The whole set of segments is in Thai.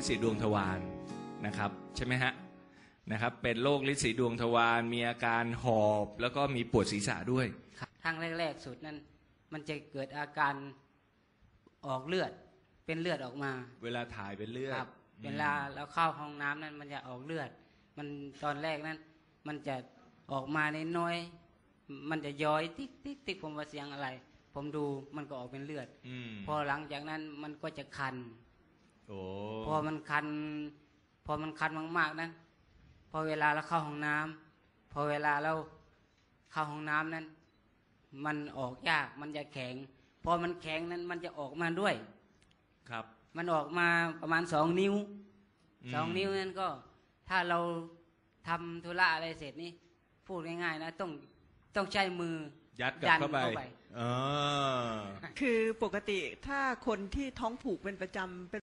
ฤทธิ์สีดวงทวารนะครับใช่ไหมฮะนะครับเป็นโรคฤทธิ์สีดวงทวารมีอาการหอบแล้วก็มีปวดศีรษะด้วยครับครั้งแรก ๆ สุดนั้นมันจะเกิดอาการออกเลือดเป็นเลือดออกมา เวลาถ่ายเป็นเลือดครับเวลาเราเข้าห้องน้ำนั้นมันจะออกเลือด มันตอนแรกนั้น มันจะออกมาในน้อยๆมันจะย้อยติ๊กติ๊กติ๊กผมว่าเสียงอะไร ผมดูมันก็ออกเป็นเลือดอืมพอหลังจากนั้นมันก็จะคันโอ้ พอมันคัน พอมันคันมากๆนั้นพอเวลาเราเข้าห้องน้ำพอเวลาเราเข้าห้องน้ำนั้น มันออกยากมันจะแข็ง พอมันแข็งนั้นมันจะออกมาด้วย ครับ มันออกมาประมาณสองนิ้วอืมสองนิ้วนั้นก็ ถ้าเราทำธุระอะไรเสร็จนี่พูดง่ายๆนะต้องต้องใช้มือยัดกลับยันเข้าไปเข้าไปอ๋อคือปกติถ้าคนที่ท้องผูกเป็นประจำเป็น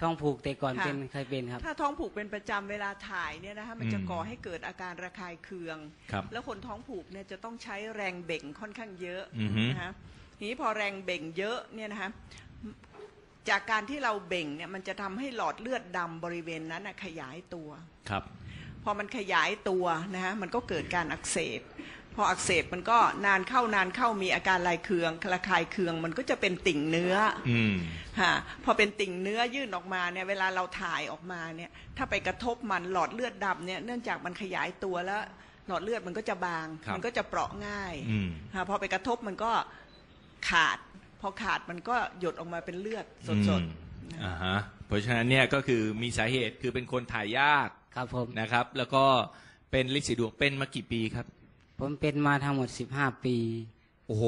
ท้องผูกแต่ก่อนค่ะ เป็นเคยเป็นครับ ถ้าท้องผูกเป็นประจำเวลาถ่ายเนี่ยนะคะมันจะอืม ก่อให้เกิดอาการระคายเคือง ครับ แล้วคนท้องผูกเนี่ยจะต้องใช้แรงเบ่งค่อนข้างเยอะอือฮึ นะคะทีนี้พอแรงเบ่งเยอะเนี่ยนะคะจากการที่เราเบ่งเนี่ยมันจะทำให้หลอดเลือดดำบริเวณนั้นน่ะขยายตัว ครับ พอมันขยายตัวนะฮะมันก็เกิดการอักเสบ พออักเสบมันก็นานเข้านานเข้ามีอาการลายเคืองระคายเคืองมันก็จะเป็นติ่งเนื้ออืมฮะพอเป็นติ่งเนื้อยื่นออกมาเนี่ยเวลาเราถ่ายออกมาเนี่ย ถ้าไปกระทบมันหลอดเลือดดำเนี่ยเนื่องจากมันขยายตัวแล้วหลอดเลือดมันก็จะบาง ครับมัก็จะเปราะง่ายอืมฮะพอไปกระทบมันก็ขาด พอขาดมันก็หยดออกมาเป็นเลือดสดอืม ๆนะ อ่าฮะเพราะฉะนั้นเนี่ยก็คือมีสาเหตุคือเป็นคนถ่ายยากครับผมนะครับ แล้วก็เป็นลิสีดวงเป็นมากี่ปีครับ ผมเป็นมาทั้งหมดสิบห้าปีโอ้โห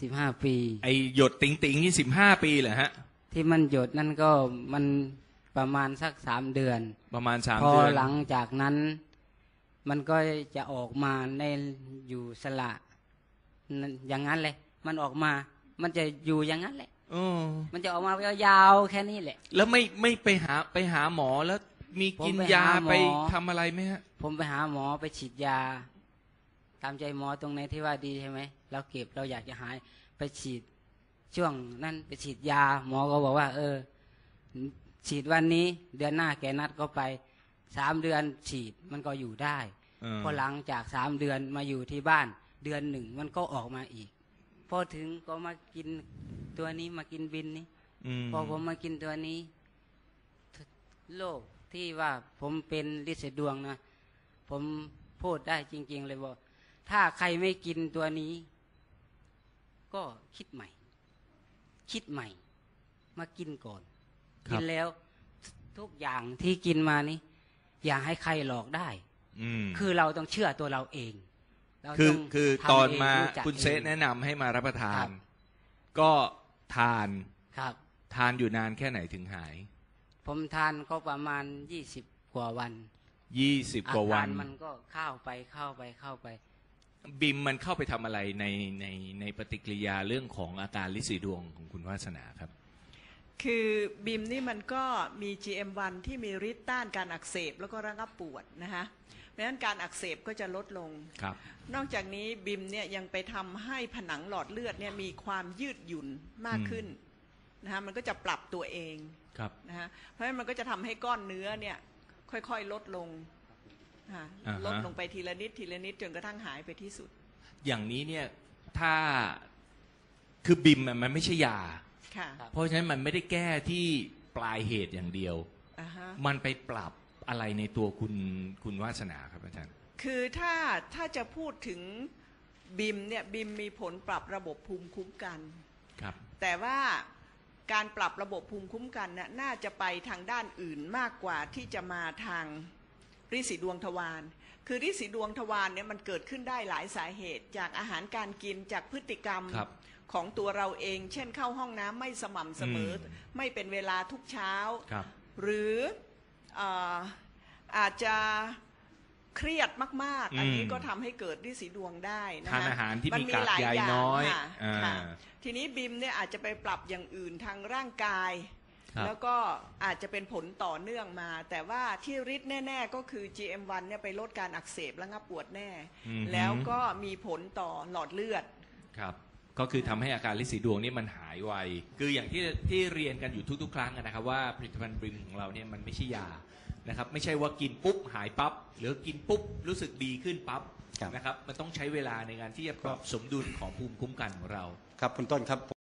สิบห้าปี ไอหยดติงติงนี่สิบห้าปีเหรอฮะ ที่มันหยดนั่นก็มันประมาณสักสามเดือน ประมาณสามพอเดือนหลังจากนั้น มันก็จะออกมาในอยู่สละนั่นอย่างนั้นเลย มันออกมา มันจะอยู่อย่างนั้นแหละโอ้มันจะออกมายาวๆแค่นี้แหละ แล้วไม่ไม่ไปหาไปหาหมอแล้วมีกินผมไปยาหาหมอ ไปทำอะไรไหมฮะ ผมไปหาหมอไปฉีดยา ตามใจหมอตรงไหนที่ว่าดีใช่ไหมเราเก็บเราอยากจะหายไปฉีดช่วงนั้นไปฉีดยา หมอก็บอกว่า เออ ฉีดวันนี้เดือนหน้าแกนัดก็ไปสามเดือนฉีดมันก็อยู่ได้เออพอหลังจากสามเดือนมาอยู่ที่บ้าน เดือนหนึ่งมันก็ออกมาอีก พอถึงก็มากินตัวนี้มากินบินนี้มพอผมมากินตัวนี้โรคที่ว่าผมเป็นลิษดวงนะ ผมพูดได้จริง ๆ เลยว่า ถ้าใครไม่กินตัวนี้ ก็คิดใหม่ คิดใหม่ มากินก่อนคกิรับนแล้วทุกอย่างที่กินมานี้ อย่าให้ใครหลอกได้อืมคือเราต้องเชื่อตัวเราเอง เราคือต้งคือทำตอนเงมารู้จักคุณเซะองแนะนำให้มารับประทาครันบก็ทานครับ ทานอยู่นานแค่ไหนถึงหาย ผมทานก็ประมาณยี่สิบกว่าวันยี่สิบกว่าวันอรมันก็เข้าไปเข้าไปเข้าไป บิมมันเข้าไปทำอะไรในในในปฏิกิริยาเรื่องของอาการลิสีดวงของคุณวาสนาครับ คือบิมนี่มันก็มี GM1 ที่มีฤทธิ์ต้านการอักเสบแล้วก็ระงับปวดนะคะเพราะฉะนั้นการอักเสบก็จะลดลง ครับ นอกจากนี้บิมเนี่ยยังไปทำให้ผนังหลอดเลือดเนี่ยมีความยืดหยุ่นมากขึ้นนะคะมันก็จะปรับตัวเองครับ นะคะเพราะฉะนั้นมันก็จะทำให้ก้อนเนื้อเนี่ยค่อยๆลดลง ค่ะอ่าฮะ ลดลงไปทีละนิดทีละนิดจนกระทั่งหายไปที่สุด อย่างนี้เนี่ยถ้าคือบิมอะมันไม่ใช่ยา ค่ะครับ เพราะฉะนั้นมันไม่ได้แก้ที่ปลายเหตุอย่างเดียว อ่าฮะ มันไปปรับอะไรในตัวคุณคุณวาสนาครับอาจารย์ คือถ้าถ้าจะพูดถึงบิมเนี่ยบิมมีผลปรับระบบภูมิคุ้มกัน ครับ แต่ว่าการปรับระบบภูมิคุ้มกันน่ะน่าจะไปทางด้านอื่นมากกว่าที่จะมาทาง ริสีดวงทวารคือริสีดวงทวารเนี่ยมันเกิดขึ้นได้หลายสาเหตุ จากอาหารการกินจากพฤติกรรมครับ ของตัวเราเอง เช่นเข้าห้องน้ำไม่สม่ำเสมออมไม่เป็นเวลาทุกเช้า ครับ หรือเอ่ออาจจะเครียดมาก ๆ อันนี้อืมก็ทำให้เกิดริสีดวงได้นะทานคะอาหารที่นมีกากใยหลน้อยค่ะอ่า ค่ะทีนี้บิมเนี่ยอาจจะไปปรับอย่างอื่นทางร่างกาย ครับแล้วก็อาจจะเป็นผลต่อเนื่องมา แต่ว่าที่ฤทธิ์แน่ ๆ ก็คือ GM1 เนี่ยไปลดการอักเสบและงับปวดแน่ อือฮึ แล้วก็มีผลต่อหลอดเลือด ครับก็คือทำให้อาการลินสีดวงนี่มันหายไว คืออย่างที่ที่เรียนกันอยู่ทุกๆ ครั้งอะนะครับว่าผลิตภัณฑ์บริมของเราเนี่ยมันไม่ใช่ยานะครับไม่ใช่ว่ากินปุ๊บหายปั๊บหรือกินปุ๊บรู้สึกดีขึ้นปั๊บครับ นะครับมันต้องใช้เวลาในการที่จะปรับสมดุลของภูมิคุ้มกันของเรา ครับคุณต้นครับ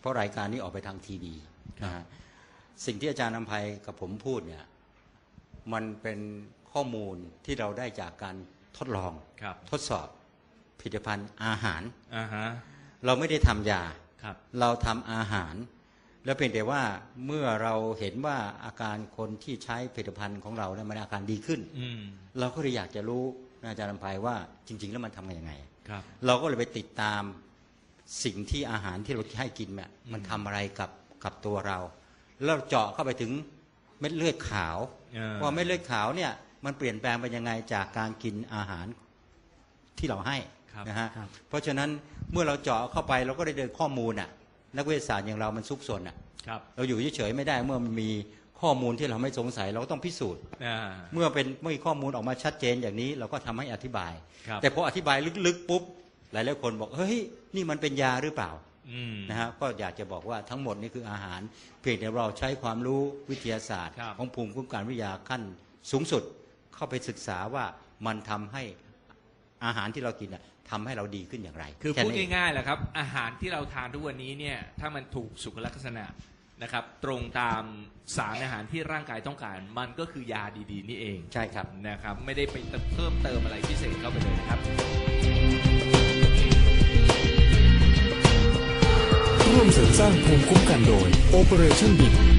เพราะรายการนี้ออกไปทางทีวีนะฮะสิ่งที่อาจารย์นำภัยกับผมพูดเนี่ยมันเป็นข้อมูลที่เราได้จากการทดลอง ครับทดสอบผลิตภัณฑ์อาหาร อ่าฮะเราไม่ได้ทำยา ครับ เราทำอาหาร แล้วเพียงแต่ว่าเมื่อเราเห็นว่าอาการคนที่ใช้ผลิตภัณฑ์ของเราเนี่ยมันอาการดีขึ้น อืมเราก็เลยอยากจะรู้นะอาจารย์นำภัยว่าจริง ๆ แล้วมันทำกันยังไง ครับ เราก็เลยไปติดตาม สิ่งที่อาหารที่เราให้กินเนี่ยมันทำอะไรกับกับตัวเราแล้วเจาะเข้าไปถึงเม็ดเลือดขาวอ่าว่าเม็ดเลือดขาวเนี่ยมันเปลี่ยนแปลงไปยังไงจากการกินอาหารที่เราให้ครับนะฮะครับเพราะฉะนั้นเมื่อเราเจาะเข้าไปเราก็ได้เดินข้อมูลอะ นักวิทยาศาสตร์อย่างเรามันซุกซนอะครับเราอยู่เฉยๆไม่ได้เมื่อมันมีข้อมูลที่เราไม่สงสัยเราก็ต้องพิสูจน์อ่าเมื่อเป็นเมื่อมีข้อมูลออกมาชัดเจนอย่างนี้ เราก็ทำให้อธิบายครับแต่พออธิบายลึกๆปุ๊บ หลายๆคนบอกเฮ้ยนี่มันเป็นยาหรือเปล่าอืมนะฮะก็อยากจะบอกว่าทั้งหมดนี่คืออาหาร เพียงแต่เราใช้ความรู้วิทยาศาสตร์ครับของภูมิคุ้มกันวิทยาขั้นสูงสุดเข้าไปศึกษาว่ามันทำให้อาหารที่เรากินน่ะทำให้เราดีขึ้นอย่างไร คือแค่พูดนั้นเองง่ายๆแหละครับ อาหารที่เราทานทุกวันนี้เนี่ยถ้ามันถูกสุขลักษณะนะครับ ตรงตามสารอาหารที่ร่างกายต้องการ มันก็คือยาดีๆ นี่เองใช่ครับนะครับ ไม่ได้ไปเพิ่มเติมอะไรพิเศษเข้าไปเลยนะครับ ร่วมเสริมสร้างภูมิคุ้มกันโดย Operation BIM